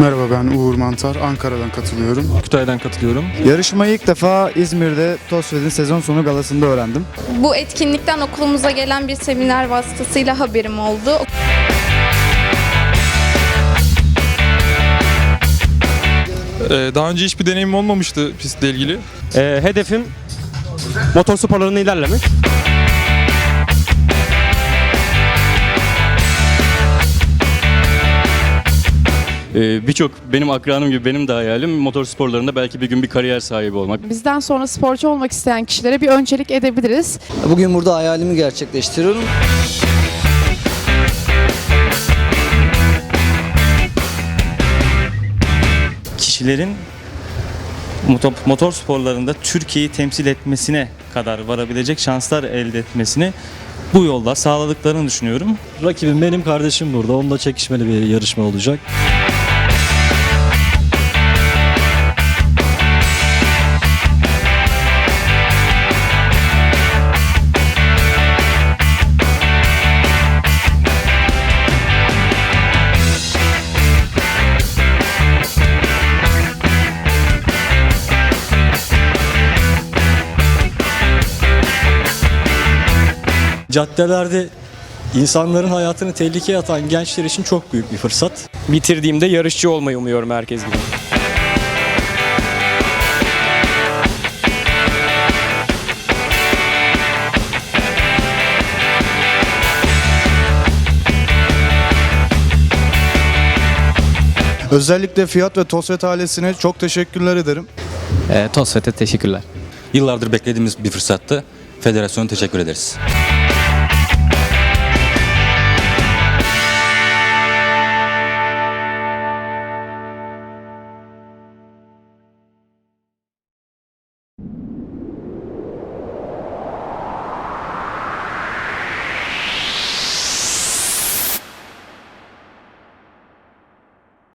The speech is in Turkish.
Merhaba ben Uğur Mantar. Ankara'dan katılıyorum. Kütahya'dan katılıyorum. Yarışmayı ilk defa İzmir'de TOSFED'in sezon sonu galasında öğrendim. Bu etkinlikten okulumuza gelen bir seminer vasıtasıyla haberim oldu. Ee, daha önce hiçbir deneyimim olmamıştı pistle ilgili. Ee, hedefim motor sporlarında ilerlemek. Birçok benim akranım gibi benim de hayalim motor sporlarında belki bir gün bir kariyer sahibi olmak. Bizden sonra sporcu olmak isteyen kişilere bir öncelik edebiliriz. Bugün burada hayalimi gerçekleştiriyorum. kişilerin motor, motor sporlarında Türkiye'yi temsil etmesine kadar varabilecek şanslar elde etmesini bu yolda sağladıklarını düşünüyorum. Rakibim benim kardeşim burada. Onunla çekişmeli bir yarışma olacak. Caddelerde insanların hayatını tehlikeye atan gençler için çok büyük bir fırsat. Bitirdiğimde yarışçı olmayı umuyorum herkes gibi. Özellikle Fiyat ve TOSFED ailesine çok teşekkürler ederim. Ee, TOSFET'e teşekkürler. Yıllardır beklediğimiz bir fırsattı. Federasyona teşekkür ederiz.